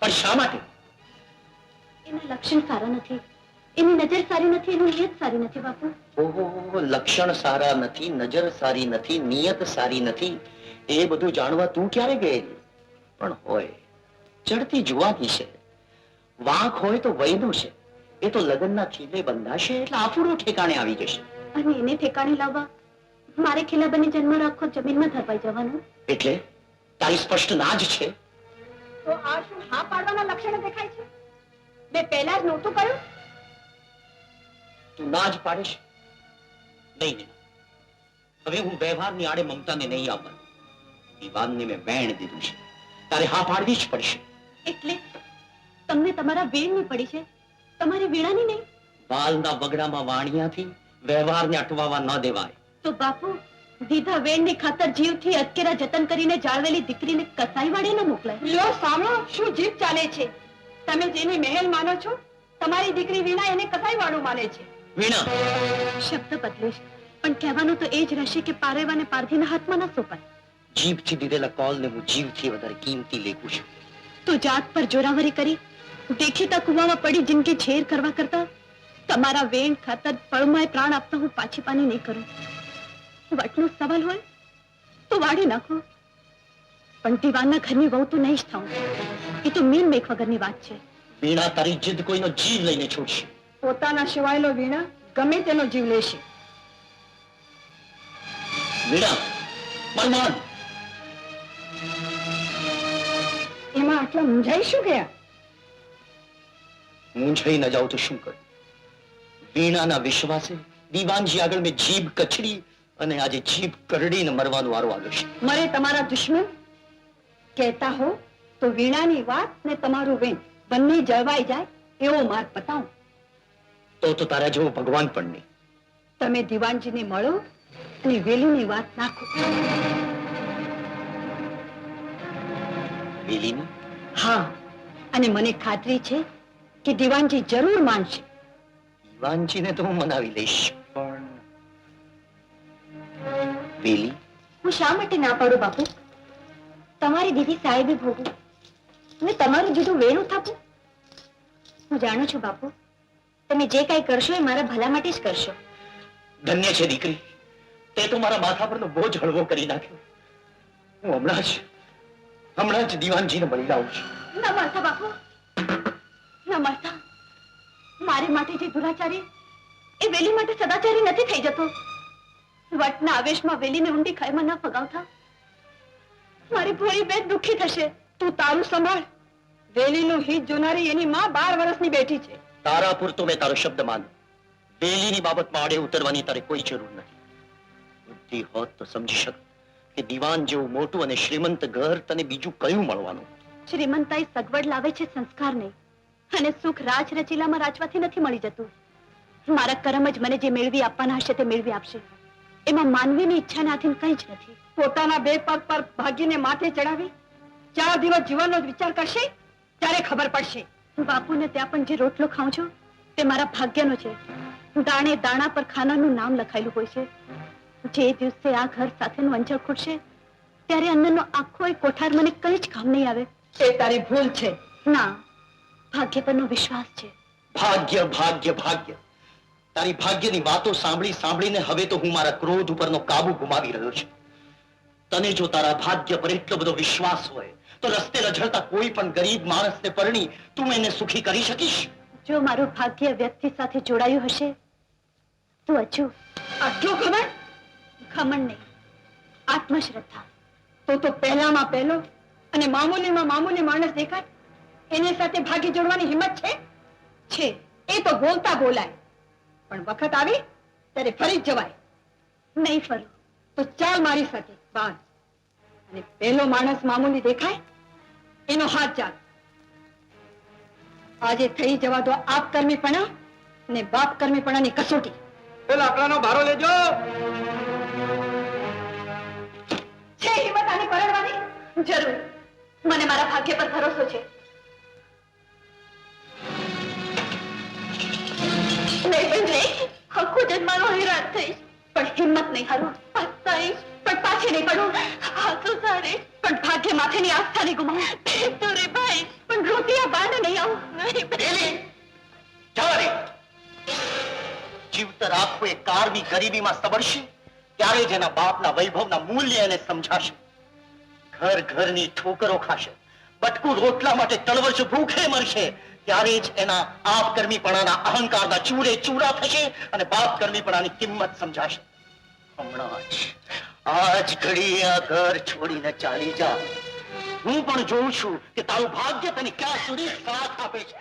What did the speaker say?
પણ શા માટે? એના લક્ષણ સારા નથી. એની નજર સારી નથી એની નિયત સારી નથી બાપુ. ઓહો લક્ષણ સારા નથી નજર સારી નથી નિયત સારી નથી. એ બધું જાણવા તું ક્યારે ગયેલી? પણ હોય ચડતી જુવાની છે. વાંક હોય તો વયનું છે. એ તો લગ્નના ખીલે બંધાશે એટલે આફુડો ઠેકાણે આવી જશે. અને એને ઠેકાણે લાવવા મારે ખીલાબાની જન્મ રાખો જમીનમાં ધરવાઈ જવાનું. એટલે તારી સ્પષ્ટ ના જ છે. તો આ શું હા પાડવાના લક્ષણો દેખાય છે? મેં પહેલા જ નહોતું કહ્યું. તું ના જ પાડીશ. નહીં નહીં. હવે હું વ્યવહારની આડે મમતાને નહીં આવવા વિવાદને મેં વેણ દીધું છે. તારે હા પાડવી જ પડશે. એટલે તમને તમારા વેણની પડી છે? તમારી વીણાની નહીં? વાલના વગડામાં વાણિયાથી વ્યવહારને અટવાવા ન દેવાય. તો બાપુ દીધા વેણની ખાતર જીવથી અટકેરા જતન કરીને જાળવેલી દીકરીને કસાઈ વાળે ન મોકલાય. લ્યો સાંભળો શું જીભ ચાલે છે? તમે જેને મહેલ માનો છો તમારી દીકરી વીણા એને કસાઈ વાળું માને છે. વીણા? શબ્દ બદલીશ. પણ કહેવાનું તો એ જ રહેશે કે પારેવાને પારધીના હાથમાં ન સોંપાય. જીભથી દીધેલા કોલને હું જીવથી વધારે કિંમતી લેખું છું. તો જાત પર જોરાવરી કરી દેખીતા કુવામાં પડી જિંદગી ઝેર કરવા કરતા તમારા વેણ ખાતર પળમાં પ્રાણ આપતા હું પાછી પાની નહીં કરું. વટનો સવાલ હોય તો વાળી નાખો. પણ દીવાના ઘરની વહુ તો નહીં જ થાઉં. એ તો મીન મેક વગરની વાત છે. વીણા તારી જીદ કોઈનો જીવ લઈને છોડશે. પોતાના સિવાયનો વીણા ગમે તેનો જીવ લેશે. વીણા પરમાન! એમાં આટલા મૂંઝાઈ શું ગયા? મૂંઝાઈ ન જાઉં તો શું કરું? વીણાના વિશ્વાસે દીવાનજી આગળ મેં જીભ કચડી અને આજે જીભ કરડીને મરવાનો વારો આવ્યો છે. મરે તમારા દુશ્મન? કહેતા હો તો વીણાની વાત ને તમારું વેણ. બંને જળવાઈ જાય એવો માર્ગ બતાવો. તો તો તારા જેવો ભગવાન પણ નહીં. તમે દીવાનજીને મળો અને વેલીની વાત નાખો. વેલીની? હા અને મને ખાતરી છે કે દીવાનજી જરૂર માનશે. દીવાનજીને તો હું મનાવી લઈશ. પણ વેલી હું શા માટે ના પાડું બાપુ? તમારી દીદી સાહેબે ભોગવું. અને તમારું જુદું વેણું થાપું. હું જાણું છું બાપુ તમે જે કાંઈ કરશો એ મારા ભલા માટે જ કરશો. ધન્ય છે દીકરી. તે તો મારા માથા પરનો બોજ હળવો કરી નાખ્યો. હું હમણાં જ હમણાં જ દીવાનજીને મળી લાવું છું. ના મળતા બાપુ. ના મળતા મારી માટે જે દુરાચારી એ વેલી માટે સદાચારી નથી થઈ જતો. વટના આવેશમાં વેલીને ઊંડી ખાઈમાં ના ફગાવતા? મારી ભોળી બેન દુઃખી થશે. તું તારું સંભાળ. વેલીનું હિત જોનારી એની માં બાર વર્ષની બેઠી છે. તારા પૂરતો મેં તારો શબ્દ માન વેલીની બાબતમાં આડે ઉતરવાની તારે કોઈ જરૂર નથી. બુદ્ધિ હોત તો સમજી શક કે દીવાન જેવું મોટું અને શ્રીમંત ઘર તને બીજું કયું મળવાનું? શ્રીમંતાઈ સગવડ લાવે છે સંસ્કાર નહીં અને સુખ રાજ રચીલામાં રાચવાથી નથી મળી જતું. મારા કરમ જ મને જે મેળવી આપવાના હશે તે મેળવી આપશે. એમાં માનવીની ઈચ્છાને આધીન કંઈ જ નથી. પોતાના બે પગ પર ભાગીને માથે ચડાવી ચાર દિવસ જીવનનો વિચાર કરશે ત્યારે ખબર પડશે. બાપુને ત્યાં પણ જે રોટલો ખાઉં છું તે મારા ભાગ્યનો છે. દાણે દાણા પર ખાનાનું નામ લખાયેલું હોય છે. જે દિવસે આ ઘર સાથેનું અંજળ ખૂટશે ત્યારે અન્નનો આખો એ કોઠાર મને કઈ જ કામ નહીં આવે. એ તારી ભૂલ છે. ના ભાગ્ય પરનો વિશ્વાસ છે. ભાગ્ય ભાગ્ય ભાગ્ય. તારી ભાગ્યની વાતો સાંભળી સાંભળીને હવે તો હું મારા ક્રોધ ઉપરનો કાબુ ગુમાવી રહ્યો છું. તને જો તારા ભાગ્ય પર એટલો બધો વિશ્વાસ હોય, તો રસ્તે રઝળતા કોઈ પણ ગરીબ માણસને પરણી તું એને સુખી કરી શકીશ? જો મારું ભાગ્ય વ્યક્તિ સાથે જોડાયું હશે, તો અચૂક આટલું ખબર ખમણ નહીં, આત્મશ્રદ્ધા. તો તો પહેલામાં પહેલો અને મામૂલીમાં મામૂલી માણસ દેખાય, એની સાથે ભાગ્ય જોડવાની હિંમત છે? છે, એ તો બોલતા બોલાય. પણ વખત આવી ત્યારે ફરી જવાય. નહીં ફરું. તો ચાલ મારી સાથે બાર અને પહેલો માણસ મામૂલી દેખાય એનો હાથ ચાલ. આજે થઈ જવા દો આપ કર્મીપણા ને બાપ કર્મીપણાની કસોટી. એ લાકડાનો ભારો લેજો. છે હિંમત આની પરણવાની? જરૂર. મને મારા ભાગ્ય પર ભરોસો છે. નહીં બેન નહીં આખો જન્માનો હેરાન થઈશ. પણ હિંમત નહીં હારું, પસ્તાઈશ, પણ પાછી નહીં પડું. હાથો સારે. પણ ભાગ્ય માથેની આસ્થા નહીં ગુમાવ. તો રે ભાઈ, પણ આ બાને નહીં આવું. નહીં. પેલી, જવા જીવતર આખું એ કારની ગરીબીમાં સબળશે, ત્યારે જેના બાપના વૈભવના મૂલ્ય એને સમજાશે. ઘર ઘરની ઠોકરો ખાશે. બટકું રોટલા માટે તળવશ ભૂખે મરશે, ત્યારે જ એના આપ કર્મીપણાના અહંકારના ચૂરે ચૂરા થશે અને બાપ કર્મીપણાની કિંમત સમજાશે. હમણાં જ, આજ ઘડી આ ઘર છોડીને ચાલી જા. હું પણ જોઉં છું કે તારું ભાગ્ય તને ક્યાં સુધી સાથ આપે છે.